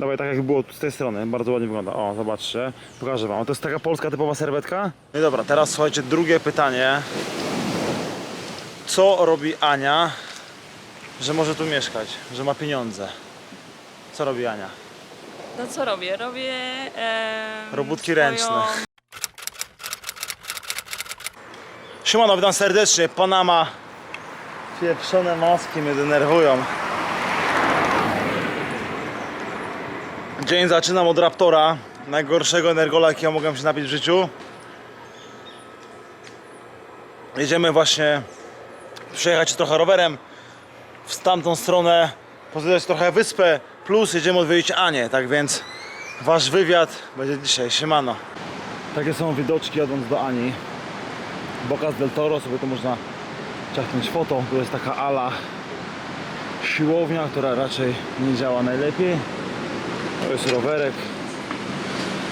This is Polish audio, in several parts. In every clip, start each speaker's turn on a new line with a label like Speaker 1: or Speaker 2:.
Speaker 1: Dawaj, tak jak było z tej strony, bardzo ładnie wygląda. O, zobaczcie, pokażę wam. To jest taka polska typowa serwetka? No i dobra, teraz słuchajcie, drugie pytanie. Co robi Ania, że może tu mieszkać, że ma pieniądze? Co robi Ania?
Speaker 2: No co robię? Robię... em,
Speaker 1: Robótki
Speaker 2: swoją-
Speaker 1: ręczne. Siemano, witam serdecznie. Panama. Pieprzone maski mnie denerwują. Dzień zaczynam od Raptora. Najgorszego energola, jakiego mogłem się napić w życiu. Jedziemy właśnie przejechać trochę rowerem w tamtą stronę, pozwiedzać trochę wyspę, plus jedziemy odwiedzić Anię, tak więc wasz wywiad będzie dzisiaj, siemano. Takie są widoczki jadąc do Ani. Bocas del Toro, sobie to można ciachnąć foto. Tu jest taka ala siłownia, która raczej nie działa najlepiej. To jest rowerek.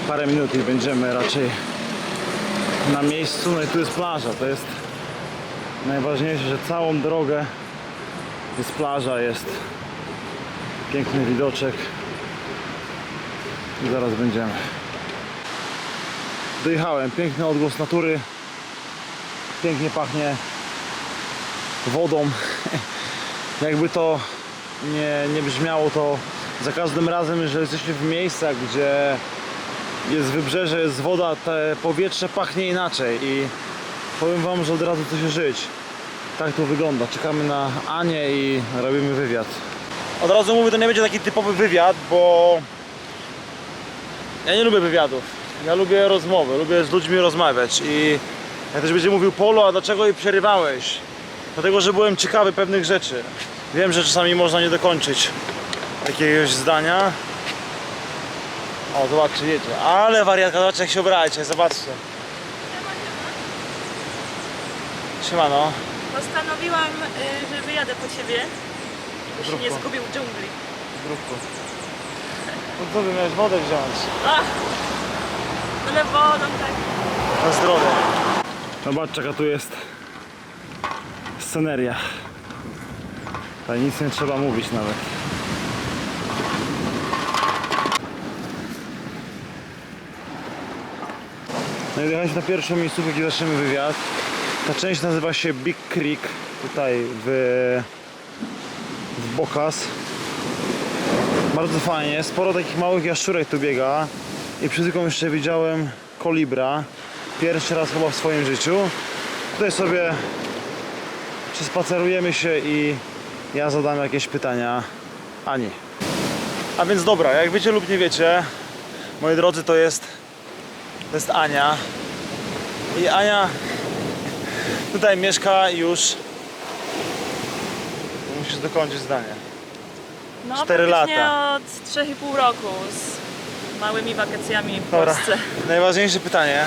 Speaker 1: Parę minut i będziemy raczej na miejscu. No i tu jest plaża. To jest najważniejsze, że całą drogę jest plaża, jest piękny widoczek. I zaraz będziemy. Dojechałem, piękny odgłos natury. Pięknie pachnie wodą. Jakby to nie, nie brzmiało, to za każdym razem, że jesteśmy w miejscach, gdzie jest wybrzeże, jest woda, te powietrze pachnie inaczej i powiem wam, że od razu chce się żyć. Tak to wygląda. Czekamy na Anię i robimy wywiad. Od razu mówię, to nie będzie taki typowy wywiad, bo ja nie lubię wywiadów. Ja lubię rozmowy, lubię z ludźmi rozmawiać i jak ktoś będzie mówił Polo, a dlaczego jej przerywałeś? Dlatego, że byłem ciekawy pewnych rzeczy. Wiem, że czasami można nie dokończyć jakiegoś zdania. O, zobaczcie, jedzie. Ale wariatka, zobaczcie jak się ubrajcie, zobaczcie. Siemano.
Speaker 2: Postanowiłam, y, że wyjadę po ciebie, się nie zgubił w dżungli.
Speaker 1: Zdrówko. No co by miałeś wodę wziąć?
Speaker 2: Ach, byle wodą tak.
Speaker 1: Na zdrowie. Zobaczcie jaka tu jest sceneria. Tutaj nic nie trzeba mówić nawet. No i dojechaliśmy na pierwszą miejscówkę, gdzie zaczniemy wywiad. Ta część nazywa się Big Creek, tutaj w, w Bocas. Bardzo fajnie, sporo takich małych jaszczurek tu biega i przed chwilą jeszcze widziałem kolibra. Pierwszy raz chyba w swoim życiu. Tutaj sobie przespacerujemy się i ja zadam jakieś pytania Ani. A więc dobra, jak wiecie lub nie wiecie, moi drodzy, to jest to jest Ania. I Ania tutaj mieszka już Musisz dokończyć zdanie.
Speaker 2: No,
Speaker 1: Cztery
Speaker 2: praktycznie
Speaker 1: lata.
Speaker 2: od 3,5 roku z małymi wakacjami w
Speaker 1: Dobra,
Speaker 2: Polsce.
Speaker 1: najważniejsze pytanie.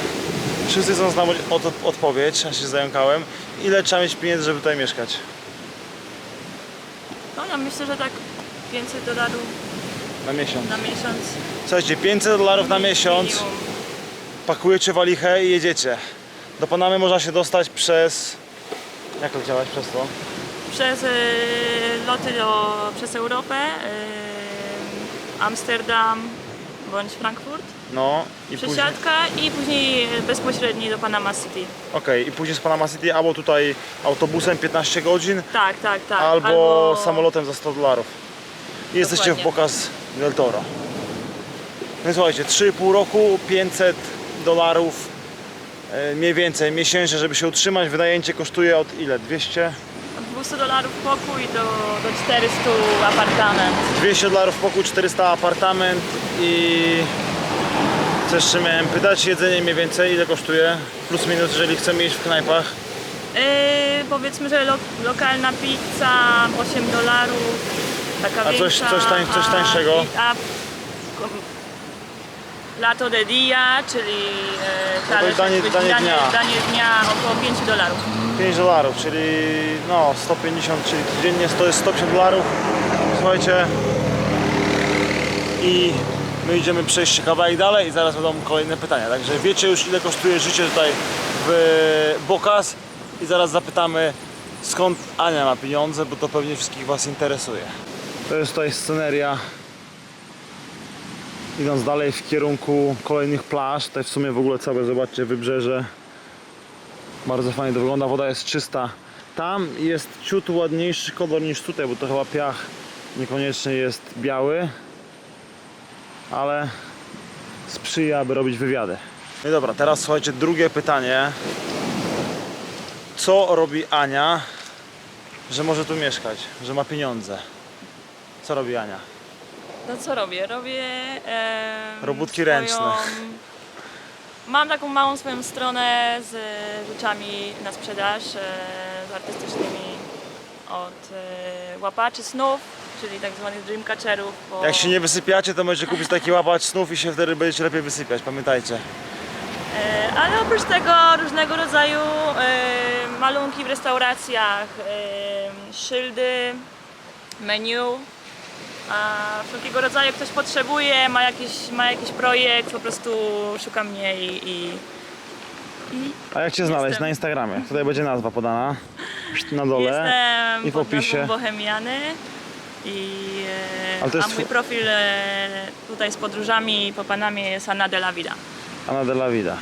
Speaker 1: Wszyscy chcą znać od, odpowiedź, ja się zająkałem. Ile trzeba mieć pieniędzy, żeby tutaj mieszkać?
Speaker 2: No ja myślę, że tak 500 dolarów
Speaker 1: Na miesiąc.
Speaker 2: na miesiąc.
Speaker 1: Słuchajcie, 500 dolarów na miesiąc,
Speaker 2: Minimum.
Speaker 1: Pakujecie walichę i jedziecie. Do Panamy można się dostać przez... Jak to działać przez to?
Speaker 2: Przez y, loty do, przez Europę, y, Amsterdam bądź Frankfurt.
Speaker 1: No i później...
Speaker 2: Przesiadka i później bezpośredni do Panama City.
Speaker 1: Okej, i później z Panama City albo tutaj autobusem 15 godzin,
Speaker 2: Tak, tak, tak.
Speaker 1: albo, samolotem za 100 dolarów. I jesteście w
Speaker 2: Dokładnie.
Speaker 1: Bocas del Toro. No i słuchajcie, 3,5 roku, 500 dolarów e, mniej więcej miesięcznie, żeby się utrzymać. Wynajęcie kosztuje od ile? 200?
Speaker 2: Od 200 dolarów pokój do, do 400 apartament.
Speaker 1: 200 dolarów pokój, 400 apartament i co jeszcze miałem pytać? Jedzenie mniej więcej ile kosztuje? Plus minus, jeżeli chcemy jeść w knajpach.
Speaker 2: Yy, powiedzmy, że lo, lokalna pizza 8 dolarów, taka
Speaker 1: A coś-
Speaker 2: większa,
Speaker 1: coś tań- coś tańszego?
Speaker 2: A, a Lato de dia, czyli e, talerz
Speaker 1: danie-
Speaker 2: jakby
Speaker 1: danie dnia.
Speaker 2: danie dnia około 5 dolarów.
Speaker 1: 5 dolarów, czyli no 150, czyli dziennie to jest 150 dolarów. Słuchajcie. I my idziemy przejść się kawałek dalej i zaraz będą kolejne pytania. Także wiecie już ile kosztuje życie tutaj w Bocas i zaraz zapytamy skąd Ania ma pieniądze, bo to pewnie wszystkich Was interesuje. To jest tutaj sceneria idąc dalej w kierunku kolejnych plaż, tutaj w sumie w ogóle całe, zobaczcie, wybrzeże. Bardzo fajnie to wygląda, woda jest czysta. Tam jest ciut ładniejszy kolor niż tutaj, bo to chyba piach niekoniecznie jest biały, ale sprzyja, aby robić wywiady. No i dobra, teraz słuchajcie, drugie pytanie. Co robi Ania, że może tu mieszkać, że ma pieniądze? Co robi Ania?
Speaker 2: No co robię? Robię. E,
Speaker 1: Robótki
Speaker 2: swoją...
Speaker 1: ręczne.
Speaker 2: Mam taką małą swoją stronę z rzeczami na sprzedaż, e, z artystycznymi od e, łapaczy snów, czyli tak zwanych dreamcatcherów. Bo...
Speaker 1: Jak się nie wysypiacie, to możecie kupić taki łapacz snów i się wtedy będziecie lepiej wysypiać, pamiętajcie.
Speaker 2: E, Ale oprócz tego różnego rodzaju e, malunki w restauracjach, e, szyldy, menu. A wszelkiego rodzaju ktoś potrzebuje, ma jakiś, ma jakiś projekt, po prostu szuka mnie i, i, i
Speaker 1: A jak cię znaleźć
Speaker 2: Jestem.
Speaker 1: na Instagramie? Tutaj będzie nazwa podana na dole.
Speaker 2: jestem
Speaker 1: i w
Speaker 2: pod
Speaker 1: opisie.
Speaker 2: nazwą Bohemiany. I, e,
Speaker 1: Ale to jest
Speaker 2: a mój
Speaker 1: tw-
Speaker 2: profil e, tutaj z podróżami po Panamie jest Anna de la Vida.
Speaker 1: Anna de la Vida.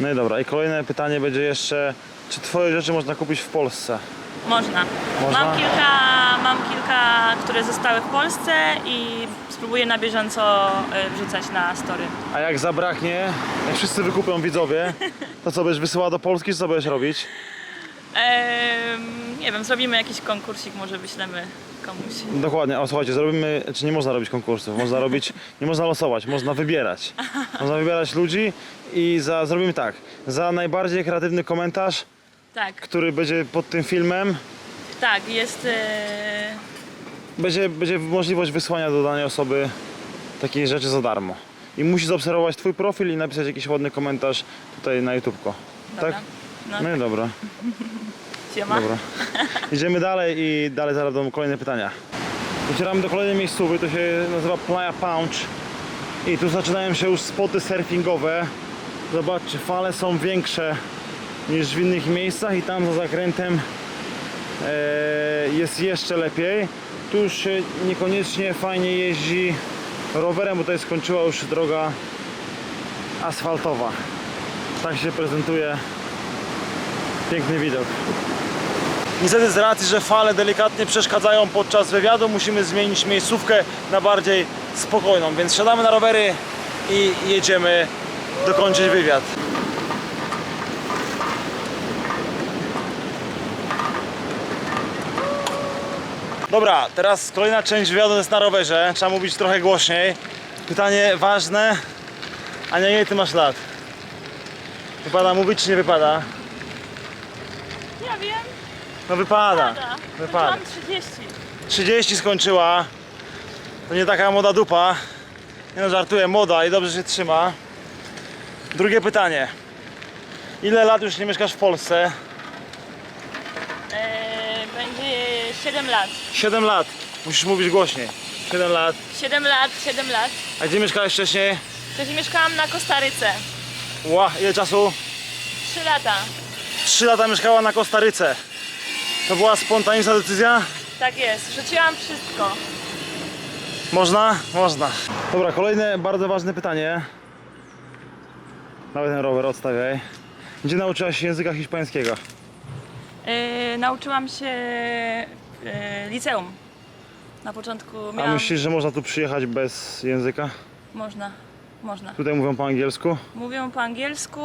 Speaker 1: No i dobra, i kolejne pytanie będzie jeszcze, czy twoje rzeczy można kupić w Polsce?
Speaker 2: Można.
Speaker 1: Można?
Speaker 2: Mam kilka, mam kilka, które zostały w Polsce i spróbuję na bieżąco e, wrzucać na story.
Speaker 1: A jak zabraknie, jak wszyscy wykupią widzowie, to co będziesz wysyłała do Polski, czy co będziesz robić?
Speaker 2: Em, nie wiem, zrobimy jakiś konkursik, może wyślemy komuś.
Speaker 1: Dokładnie, o słuchajcie, zrobimy, czy nie można robić konkursów, można robić, nie można losować, można wybierać. Można wybierać ludzi i za, zrobimy tak, za najbardziej kreatywny komentarz,
Speaker 2: Tak,
Speaker 1: który będzie pod tym filmem,
Speaker 2: tak, jest. E,
Speaker 1: będzie, będzie możliwość wysłania do danej osoby takiej rzeczy za darmo. I musi zaobserwować twój profil i napisać jakiś ładny komentarz tutaj na YouTubko.
Speaker 2: dobra.
Speaker 1: Tak?
Speaker 2: No,
Speaker 1: No i dobra,
Speaker 2: siema.
Speaker 1: dobra. Idziemy dalej i dalej będą kolejne pytania. Docieramy do kolejnej miejscowej, to się nazywa Playa Punch. I tu zaczynają się już spoty surfingowe. Zobaczcie, fale są większe niż w innych miejscach i tam za zakrętem e, jest jeszcze lepiej. Tu już niekoniecznie fajnie jeździ rowerem, bo jest skończyła już droga asfaltowa. Tak się prezentuje piękny widok. Niestety z racji, że fale delikatnie przeszkadzają podczas wywiadu, musimy zmienić miejscówkę na bardziej spokojną, więc siadamy na rowery i jedziemy dokończyć wywiad. Dobra, teraz kolejna część wywiadu jest na rowerze. Trzeba mówić trochę głośniej. Pytanie ważne. Ania, ile ty masz lat? Wypada mówić czy nie wypada?
Speaker 2: Ja wiem.
Speaker 1: No wypada.
Speaker 2: Pada.
Speaker 1: Wypada.
Speaker 2: Mam 30.
Speaker 1: 30 skończyła. To nie taka moda dupa. Nie no, żartuję, moda i dobrze się trzyma. Drugie pytanie. Ile lat już nie mieszkasz w Polsce?
Speaker 2: E, będzie 7 lat.
Speaker 1: 7 lat. Musisz mówić głośniej. 7 lat.
Speaker 2: 7 lat, 7 lat.
Speaker 1: A gdzie mieszkałeś wcześniej?
Speaker 2: Wcześniej mieszkałam na Kostaryce.
Speaker 1: Ła, ile czasu?
Speaker 2: 3 lata.
Speaker 1: 3 lata mieszkała na Kostaryce. To była spontaniczna decyzja?
Speaker 2: Tak jest. Rzuciłam wszystko.
Speaker 1: Można? Można. Dobra, kolejne bardzo ważne pytanie. Nawet ten rower odstawiaj. Gdzie nauczyłaś się języka hiszpańskiego?
Speaker 2: E, nauczyłam się e, liceum. Na początku
Speaker 1: A
Speaker 2: miałam...
Speaker 1: myślisz, że można tu przyjechać bez języka?
Speaker 2: Można, można.
Speaker 1: Tutaj mówią po angielsku.
Speaker 2: Mówią po angielsku,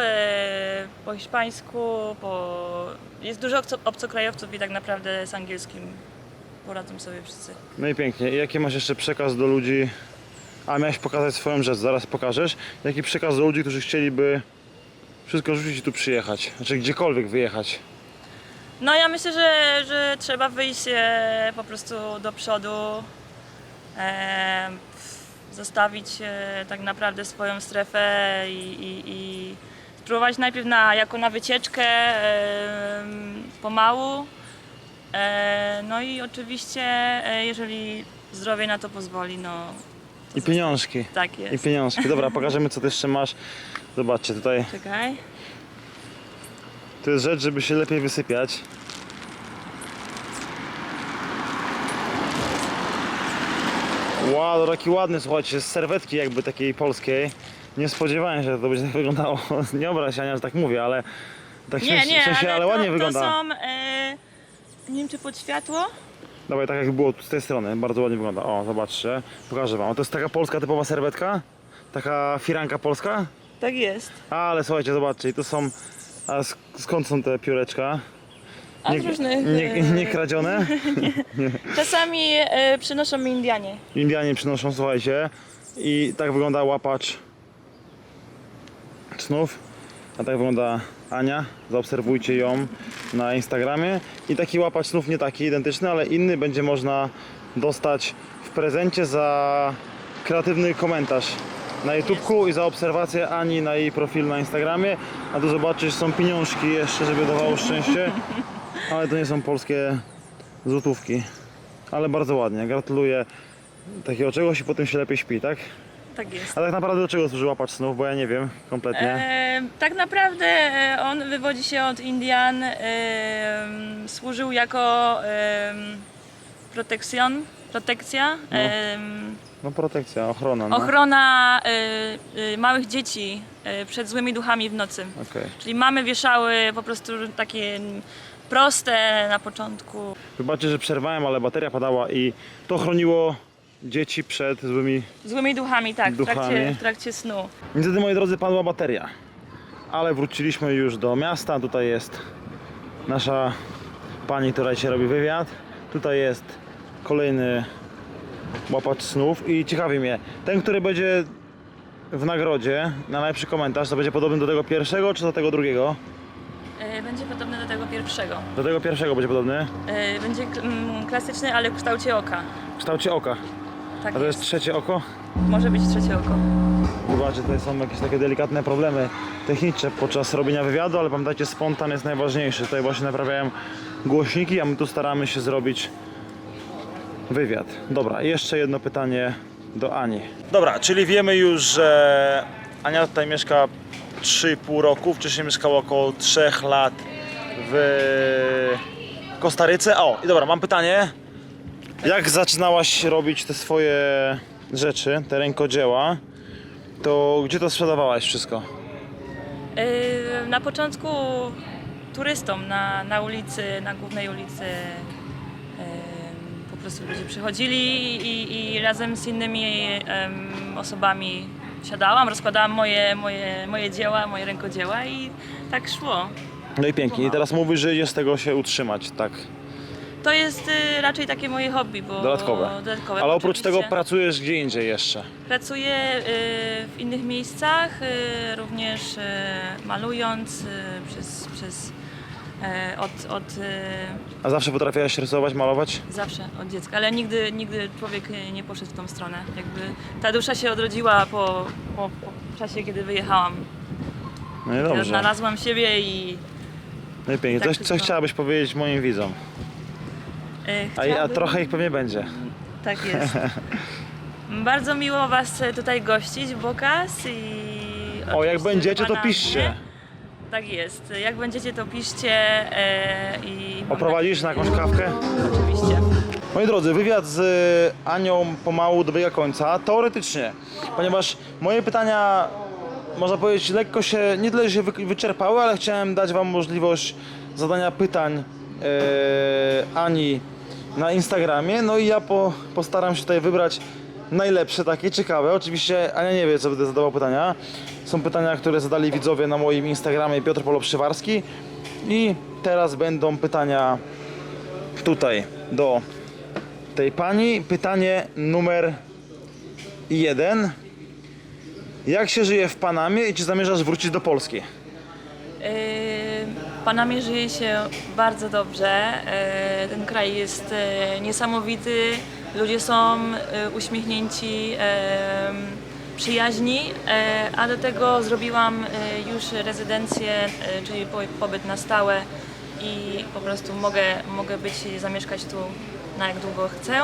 Speaker 2: e, po hiszpańsku, po... Jest dużo obco- obcokrajowców i tak naprawdę z angielskim poradzą sobie wszyscy.
Speaker 1: No i pięknie. I jaki masz jeszcze przekaz do ludzi? A miałeś pokazać swoją rzecz, zaraz pokażesz. Jaki przekaz do ludzi, którzy chcieliby wszystko rzucić i tu przyjechać? Znaczy gdziekolwiek wyjechać.
Speaker 2: No ja myślę, że, że trzeba wyjść e, po prostu do przodu, e, zostawić e, tak naprawdę swoją strefę i, i, i spróbować najpierw na, jako na wycieczkę e, pomału. E, no i oczywiście, e, jeżeli zdrowie na to pozwoli, no
Speaker 1: I pieniążki.
Speaker 2: tak
Speaker 1: I
Speaker 2: jest.
Speaker 1: pieniążki. Dobra, pokażemy co ty jeszcze masz. Zobaczcie, tutaj
Speaker 2: Czekaj.
Speaker 1: To jest rzecz, żeby się lepiej wysypiać. Wow, to taki ładny, słuchajcie, z serwetki jakby takiej polskiej. Nie spodziewałem się, że to będzie tak wyglądało. Nie obraź się, Ania, że tak mówię, ale tak
Speaker 2: Nie,
Speaker 1: w
Speaker 2: nie,
Speaker 1: sensie,
Speaker 2: ale,
Speaker 1: ale
Speaker 2: to,
Speaker 1: ładnie
Speaker 2: to
Speaker 1: wygląda.
Speaker 2: są, e, nie wiem czy pod światło,
Speaker 1: Dawaj, tak jak było z tej strony, bardzo ładnie wygląda. O, zobaczcie, pokażę wam. To jest taka polska typowa serwetka? Taka firanka polska?
Speaker 2: tak jest.
Speaker 1: Ale słuchajcie, zobaczcie, tu są... A sk- skąd są te pióreczka?
Speaker 2: A z różnych,
Speaker 1: nie,
Speaker 2: e,
Speaker 1: nie kradzione?
Speaker 2: Czasami e, przynoszą mi Indianie.
Speaker 1: Indianie przynoszą, słuchajcie. I tak wygląda łapacz snów. A tak wygląda Ania. Zaobserwujcie ją na Instagramie. I taki łapacz snów nie taki identyczny, ale inny będzie można dostać w prezencie za kreatywny komentarz na YouTubeku i za obserwację Ani na jej profil na Instagramie. A tu zobaczysz, są pieniążki jeszcze, żeby dawało szczęście. Ale to nie są polskie złotówki. Ale bardzo ładnie. Gratuluję takiego czegoś i potem się lepiej śpi, tak?
Speaker 2: Tak jest.
Speaker 1: A tak naprawdę do czego służy łapacz snów? Bo ja nie wiem kompletnie.
Speaker 2: E, tak naprawdę e, on wywodzi się od Indian. E, służył jako e, protekcjon, protekcja,
Speaker 1: No. No protekcja, ochrona. No.
Speaker 2: ochrona e, e, małych dzieci e, przed złymi duchami w nocy.
Speaker 1: Okej.
Speaker 2: Czyli mamy wieszały po prostu takie proste na początku.
Speaker 1: Wybaczcie, że przerwałem, ale bateria padała i to chroniło dzieci przed złymi...
Speaker 2: Złymi duchami, tak, w
Speaker 1: Duchami.
Speaker 2: trakcie, w trakcie snu.
Speaker 1: Niestety, moi drodzy, padła bateria. Ale wróciliśmy już do miasta. Tutaj jest nasza pani, która dzisiaj robi wywiad. Tutaj jest kolejny łapacz snów i ciekawi mnie, ten, który będzie w nagrodzie na najlepszy komentarz, to będzie podobny do tego pierwszego czy do tego drugiego?
Speaker 2: E, Będzie podobny do tego pierwszego.
Speaker 1: Do tego pierwszego będzie podobny.
Speaker 2: E, Będzie mm, klasyczny, ale w kształcie oka.
Speaker 1: W kształcie oka.
Speaker 2: Tak
Speaker 1: A to jest
Speaker 2: jest.
Speaker 1: trzecie oko?
Speaker 2: Może być trzecie oko.
Speaker 1: Zobaczcie, tutaj są jakieś takie delikatne problemy techniczne podczas robienia wywiadu, ale pamiętajcie, spontan jest najważniejszy. Tutaj właśnie naprawiają głośniki, a my tu staramy się zrobić wywiad. Dobra, jeszcze jedno pytanie do Ani. Dobra, czyli wiemy już, że Ania tutaj mieszka 3,5 roku, wcześniej mieszkała około 3 lat w Kostaryce. O, i dobra, mam pytanie. Jak zaczynałaś robić te swoje rzeczy, te rękodzieła, to gdzie to sprzedawałaś wszystko?
Speaker 2: E, Na początku turystom na, na ulicy, na głównej ulicy prostu ludzie przychodzili i, i razem z innymi em, osobami siadałam, rozkładałam moje, moje, moje dzieła, moje rękodzieła i tak szło.
Speaker 1: No i pięknie. I teraz mówisz, że idzie z tego się utrzymać, tak?
Speaker 2: To jest y, raczej takie moje hobby, bo
Speaker 1: Dodatkowe.
Speaker 2: dodatkowe
Speaker 1: Ale oprócz
Speaker 2: oczywiście.
Speaker 1: tego pracujesz gdzie indziej jeszcze.
Speaker 2: Pracuję y, w innych miejscach, y, również y, malując y, przez, przez y, od, od y,
Speaker 1: A zawsze potrafiłaś rysować, malować?
Speaker 2: zawsze, od dziecka, ale nigdy, nigdy człowiek nie poszedł w tą stronę. Jakby ta dusza się odrodziła po, po, po czasie, kiedy wyjechałam.
Speaker 1: No i
Speaker 2: Ja
Speaker 1: dobrze.
Speaker 2: Znalazłam siebie i
Speaker 1: No i pięknie.
Speaker 2: tak
Speaker 1: Coś, co chciałabyś powiedzieć moim widzom?
Speaker 2: y,
Speaker 1: A, a
Speaker 2: chciałabym-
Speaker 1: trochę ich pewnie będzie.
Speaker 2: Tak jest. Bardzo miło Was tutaj gościć Bokas i
Speaker 1: O, jak
Speaker 2: oczywiście
Speaker 1: będziecie, to
Speaker 2: pana
Speaker 1: piszcie.
Speaker 2: Tak jest. Jak będziecie, to piszcie e, i...
Speaker 1: Oprowadzisz na jakąś kawkę?
Speaker 2: Oczywiście.
Speaker 1: Moi drodzy, wywiad z y, Anią pomału dobiega końca, teoretycznie, ponieważ moje pytania, można powiedzieć, lekko się, nie tyle się wy- wyczerpały, ale chciałem dać Wam możliwość zadania pytań y, Ani na Instagramie, no i ja po, postaram się tutaj wybrać najlepsze, takie ciekawe. Oczywiście Ania nie wie, co będę zadawał pytania. Są pytania, które zadali widzowie na moim Instagramie Piotr Polo Przywarski i teraz będą pytania tutaj do tej pani. Pytanie numer jeden. Jak się żyje w Panamie i czy zamierzasz wrócić do Polski?
Speaker 2: E, Panamie żyje się bardzo dobrze. E, Ten kraj jest e, niesamowity. Ludzie są e, uśmiechnięci, e, przyjaźni, e, a do tego zrobiłam już rezydencję, czyli po- pobyt na stałe i po prostu mogę, mogę być zamieszkać tu na jak długo chcę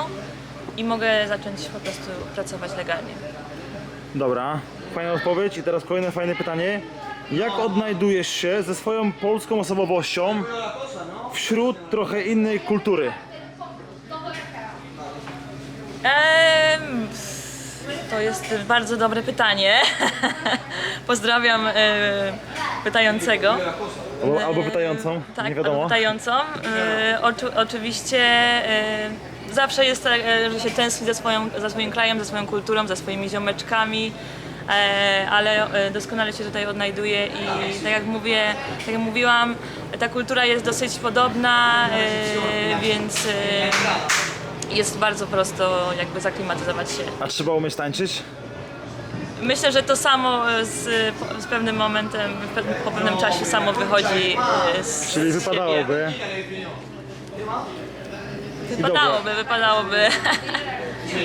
Speaker 2: i mogę zacząć po prostu pracować legalnie.
Speaker 1: Dobra, fajna odpowiedź. I teraz kolejne fajne pytanie. Jak odnajdujesz się ze swoją polską osobowością wśród trochę innej kultury?
Speaker 2: Em, To jest bardzo dobre pytanie. Pozdrawiam e, pytającego.
Speaker 1: Albo, albo pytającą,
Speaker 2: Tak,
Speaker 1: nie wiadomo.
Speaker 2: pytającą. E, oczu, oczywiście e, zawsze jest tak, e, że się tęskni za, swoją, za swoim krajem, za swoją kulturą, za swoimi ziomeczkami. E, ale e, doskonale się tutaj odnajduję i tak jak mówię, tak jak mówiłam, ta kultura jest dosyć podobna, e, więc e, jest bardzo prosto jakby zaklimatyzować się.
Speaker 1: A trzeba umieć tańczyć?
Speaker 2: Myślę, że to samo z, z pewnym momentem, po pewnym czasie samo wychodzi e, z
Speaker 1: Czyli wypadałoby.
Speaker 2: Siebie. Wypadałoby, wypadałoby.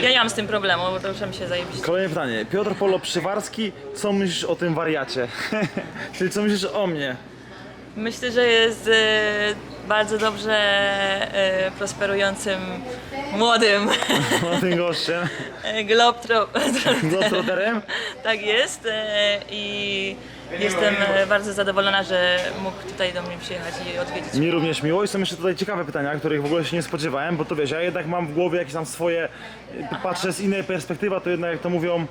Speaker 2: Ja nie mam z tym problemu, bo to ruszam się zajebiście.
Speaker 1: Kolejne pytanie. Piotr Polo Przywarski, co myślisz o tym wariacie? Czyli co myślisz o mnie?
Speaker 2: Myślę, że jest e, bardzo dobrze e, prosperującym młodym
Speaker 1: O tym gościem?
Speaker 2: globtro.
Speaker 1: Globetrotterem?
Speaker 2: Tak jest e, i jestem e, bardzo zadowolona, że mógł tutaj do mnie przyjechać i odwiedzić.
Speaker 1: Mi również miło i są jeszcze tutaj ciekawe pytania, których w ogóle się nie spodziewałem, bo to wiesz, ja jednak mam w głowie jakieś tam swoje, patrzę z innej perspektywy, to jednak jak to mówią,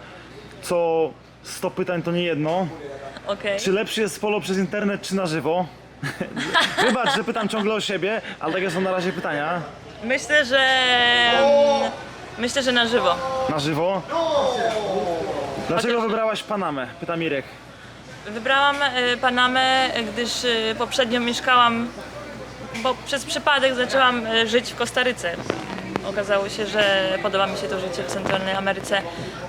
Speaker 1: co 100 pytań to nie jedno.
Speaker 2: Okej.
Speaker 1: Czy lepszy jest polo przez internet czy na żywo? Wybacz, że pytam ciągle o siebie, ale takie są na razie pytania.
Speaker 2: Myślę, że mm, myślę, że na żywo.
Speaker 1: Na żywo? Dlaczego wybrałaś Panamę? Pyta Mirek.
Speaker 2: Wybrałam e, Panamę, gdyż e, poprzednio mieszkałam, bo przez przypadek zaczęłam e, żyć w Kostaryce. Okazało się, że podoba mi się to życie w Centralnej Ameryce,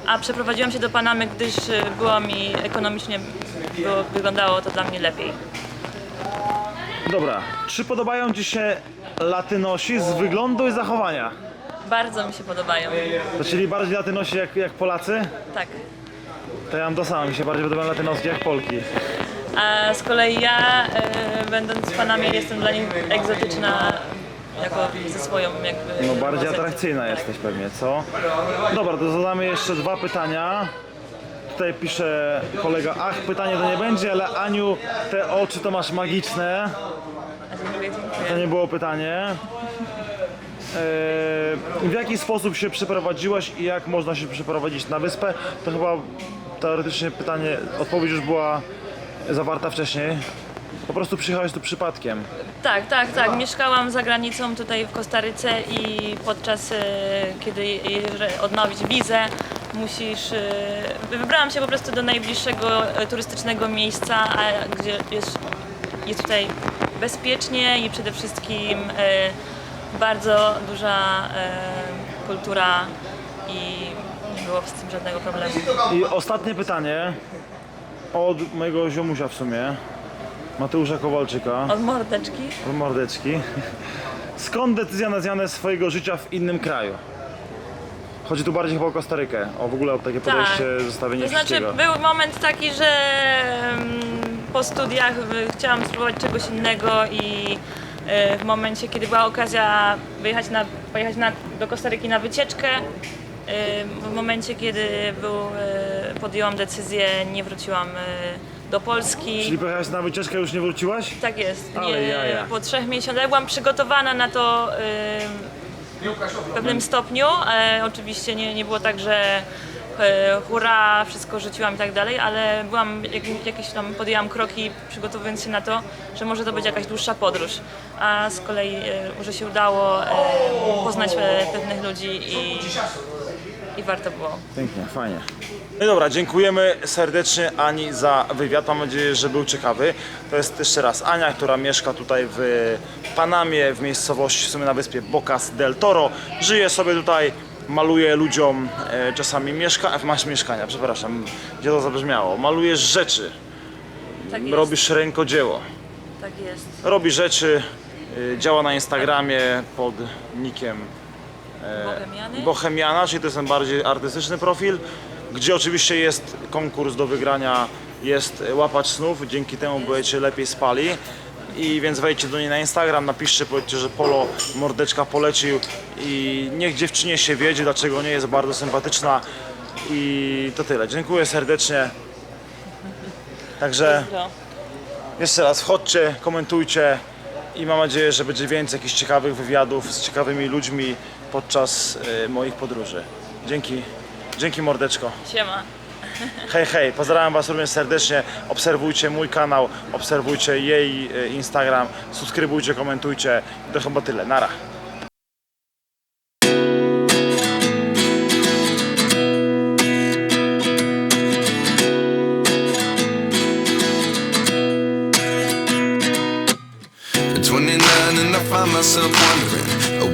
Speaker 2: a przeprowadziłam się do Panamy, gdyż e, było mi ekonomicznie, było, wyglądało to dla mnie lepiej.
Speaker 1: Dobra, czy podobają Ci się latynosi z wyglądu i zachowania?
Speaker 2: Bardzo mi się podobają.
Speaker 1: To czyli bardziej latynosi jak, jak Polacy?
Speaker 2: Tak.
Speaker 1: To ja mam to samo, mi się bardziej podobają latynoski jak Polki.
Speaker 2: A z kolei ja, e, będąc w Panamie, jestem dla nich egzotyczna jako ze swoją jakby...
Speaker 1: No bardziej
Speaker 2: koncepcją.
Speaker 1: atrakcyjna jesteś pewnie, co? Dobra, to zadamy jeszcze dwa pytania. Tutaj pisze kolega, ach, pytanie to nie będzie, ale Aniu, te oczy to masz magiczne. To nie było pytanie. Eee, w jaki sposób się przeprowadziłaś i jak można się przeprowadzić na wyspę? To chyba teoretycznie pytanie, odpowiedź już była zawarta wcześniej. Po prostu przyjechałeś tu przypadkiem.
Speaker 2: Tak, tak, tak. Mieszkałam za granicą tutaj w Kostaryce i podczas e, kiedy odnowić wizę, musisz. e, Wybrałam się po prostu do najbliższego e, turystycznego miejsca, a gdzie jest, jest tutaj bezpiecznie i przede wszystkim e, bardzo duża e, kultura i nie było z tym żadnego problemu.
Speaker 1: I ostatnie pytanie od mojego ziomusia w sumie, Mateusza Kowalczyka,
Speaker 2: Od mordeczki.
Speaker 1: od mordeczki. Skąd decyzja na zmianę swojego życia w innym kraju? Chodzi tu bardziej chyba o Kostarykę, o w ogóle o takie podejście, zestawienie
Speaker 2: Tak. To znaczy
Speaker 1: wszystkiego.
Speaker 2: był moment taki, że mm, po studiach y, chciałam spróbować czegoś innego i y, w momencie, kiedy była okazja wyjechać na, pojechać na, do Kostaryki na wycieczkę, y, w momencie, kiedy był, y, podjęłam decyzję, nie wróciłam y, do Polski.
Speaker 1: Czyli pojechałaś na wycieczkę, już nie wróciłaś?
Speaker 2: Tak jest.
Speaker 1: Ale jaja.
Speaker 2: po trzech miesiącach ja byłam przygotowana na to w pewnym stopniu. E, oczywiście nie, nie było tak, że e, hurra, wszystko rzuciłam i tak dalej, ale byłam, jak, jakieś tam podjęłam kroki przygotowując się na to, że może to być jakaś dłuższa podróż. A z kolei e, że się udało e, poznać e, pewnych ludzi i, i warto było.
Speaker 1: Pięknie, fajnie. No i dobra, dziękujemy serdecznie Ani za wywiad. Mam nadzieję, że był ciekawy. To jest jeszcze raz Ania, która mieszka tutaj w Panamie, w miejscowości w sumie na wyspie Bocas del Toro. Żyje sobie tutaj, maluje ludziom, e, czasami mieszka, masz mieszkania, przepraszam, gdzie to zabrzmiało. Malujesz rzeczy,
Speaker 2: Tak jest.
Speaker 1: robisz rękodzieło.
Speaker 2: Tak jest.
Speaker 1: Robi rzeczy, y, działa na Instagramie pod nickiem
Speaker 2: Bohemiany.
Speaker 1: Bohemiana, czyli to jest ten bardziej artystyczny profil, gdzie oczywiście jest konkurs do wygrania, jest łapacz snów, dzięki temu będziecie lepiej spali. I więc wejdźcie do niej na Instagram, napiszcie, powiedzcie, że Polo mordeczka polecił i niech dziewczynie się wiedzie, dlaczego nie jest bardzo sympatyczna. I to tyle. Dziękuję serdecznie. Także jeszcze raz wchodźcie, komentujcie i mam nadzieję, że będzie więcej jakichś ciekawych wywiadów z ciekawymi ludźmi podczas y, moich podróży. Dzięki. Dzięki mordeczko.
Speaker 2: Siema.
Speaker 1: Hej, hej, pozdrawiam Was również serdecznie. Obserwujcie mój kanał, obserwujcie jej e, Instagram, subskrybujcie, komentujcie. To chyba tyle. Nara.
Speaker 3: At 29 and I find myself wondering